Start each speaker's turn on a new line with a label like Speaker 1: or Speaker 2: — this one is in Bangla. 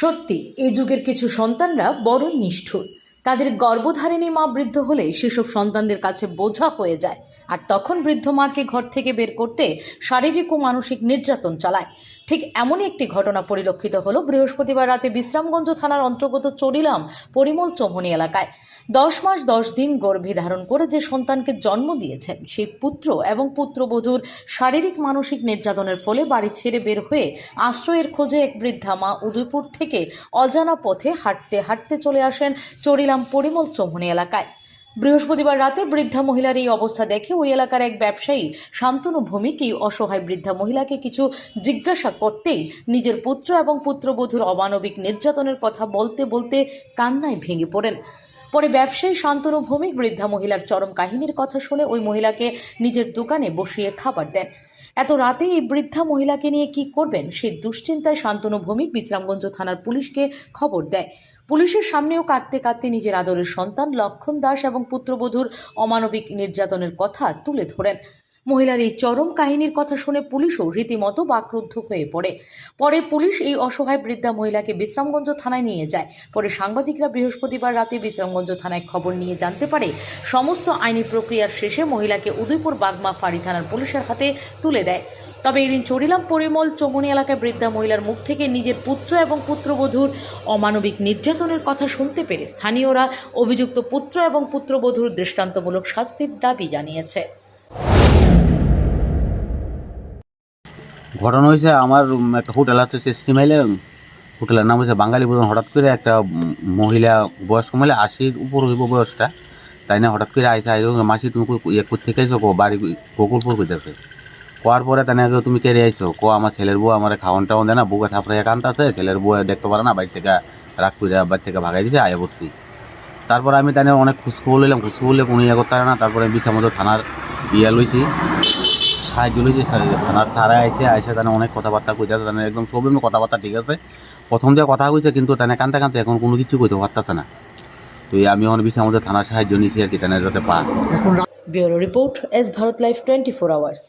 Speaker 1: সত্যি এই যুগের কিছু সন্তানরা বড়ই নিষ্ঠুর। তাদের গর্ভধারিণী মা বৃদ্ধ হলে সেসব সন্তানদের কাছে বোঝা হয়ে যায়। আর তখন বৃদ্ধ মাকে ঘর থেকে বের করতে শারীরিক ও মানসিক নির্যাতন চালায়। ঠিক এমনই একটি ঘটনা পরিলক্ষিত হলো বৃহস্পতিবার রাতে বিশ্রামগঞ্জ থানার অন্তর্গত চরিলাম, পরিমল চৌমনি এলাকায়। দশ মাস দশ দিন গর্ভে ধারণ করে যে সন্তানকে জন্ম দিয়েছেন সেই পুত্র এবং পুত্রবধূর শারীরিক মানসিক নির্যাতনের ফলে বাড়ি ছেড়ে বের হয়ে আশ্রয়ের খোঁজে এক বৃদ্ধা মা উদয়পুর থেকে অজানা পথে হাঁটতে হাঁটতে চলে আসেন চরিলাম, পরিমল চৌমনি এলাকায়। বৃহস্পতিবার রাতে বৃদ্ধা মহিলার এই অবস্থা দেখে ওই এলাকার এক ব্যবসায়ী শান্তনু ভৌমিক এই অসহায় বৃদ্ধা মহিলাকে কিছু জিজ্ঞাসা করতেই নিজের পুত্র এবং পুত্রবধূর অমানবিক নির্যাতনের কথা বলতে বলতে কান্নায় ভেঙে পড়েন। পরে ব্যবসায়ী শান্তনু ভৌমিক বৃদ্ধা মহিলার চরম কাহিনীর কথা শুনে ওই মহিলাকে নিজের দোকানে বসিয়ে খাবার দেন। এত রাতে এই বৃদ্ধা মহিলাকে নিয়ে কি করবেন সেই দুশ্চিন্তায় শান্তনু ভৌমিক বিশ্রামগঞ্জ থানার পুলিশকে খবর দেয়। পুলিশের সামনেও কাঁদতে কাঁদতে নিজের আদরের সন্তান লক্ষণ দাস এবং পুত্রবধূর অমানবিক নির্যাতনের কথা তুলে ধরেন। মহিলার এই চরম কাহিনীর কথা শুনে পুলিশও রীতিমতো বাক্রুদ্ধ হয়ে পড়ে। পরে পুলিশ এই অসহায় বৃদ্ধা মহিলাকে বিশ্রামগঞ্জ থানায় নিয়ে যায়। পরে সাংবাদিকরা বৃহস্পতিবার রাতে বিশ্রামগঞ্জ থানায় খবর নিয়ে জানতে পারে, সমস্ত আইনি প্রক্রিয়ার শেষে মহিলাকে উদয়পুর বাগমা ফাঁড়ি থানার পুলিশের হাতে তুলে দেয়। তবে এদিন চরিলাম পরিমল চমনি এলাকায় বৃদ্ধা মহিলার মুখ থেকে নিজের পুত্র এবং পুত্রবধূর অমানবিক নির্যাতনের কথা শুনতে পেরে স্থানীয়রা অভিযুক্ত পুত্র এবং পুত্রবধূর দৃষ্টান্তমূলক শাস্তির দাবি জানিয়েছে।
Speaker 2: ঘটনা হয়েছে, আমার একটা হোটেল আছে, সে সিমাইলে হোটেলের নাম হচ্ছে বাঙালি বোধন হঠাৎ করে একটা মহিলা, বয়স্ক মহিলা, আশির উপর হইব বয়সটা, তাই না, হঠাৎ করে আইসা, আইসো মাসি, তুমি ইয়ে করতে আইসো কো, বাড়ি, গোকুলপুর কইতেছে। কোয়ার পরে তাই না তুমি কেড়ে আইসো কো, আমার ছেলের বউ আমার খাওয়ান টাওয়ান দেয় না, বউকে থাপড়ে কান্ত আছে ছেলের বউ দেখতে পারে না, বাড়ি থেকে রাগ করে বাড়ি থেকে ভাগাই দিছে, আয়া বসছি তারপরে আমি তাই অনেক খুশখবর লইলাম খুশখবর লইলে কোনো ইয়ে করতে পারে না, তারপরে আমি বিছামতো থানার ইয়ে লইছি। সাহায্য লইছে থানার সারা আইসে আইসে তাহলে অনেক কথাবার্তা কইতেছে তাহলে একদম সব কথাবার্তা ঠিক আছে। প্রথম দিয়ে কথা কইছে, কিন্তু তাহলে কানতে কানতে এখন কোনো কিছু কইতে পারতেছে না। তো আমি অনেক বেশি আমাদের থানার সাহায্য নিয়েছি আর কি তাহলে যাতে পা
Speaker 1: bureau report, S Bharat life twenty four hours.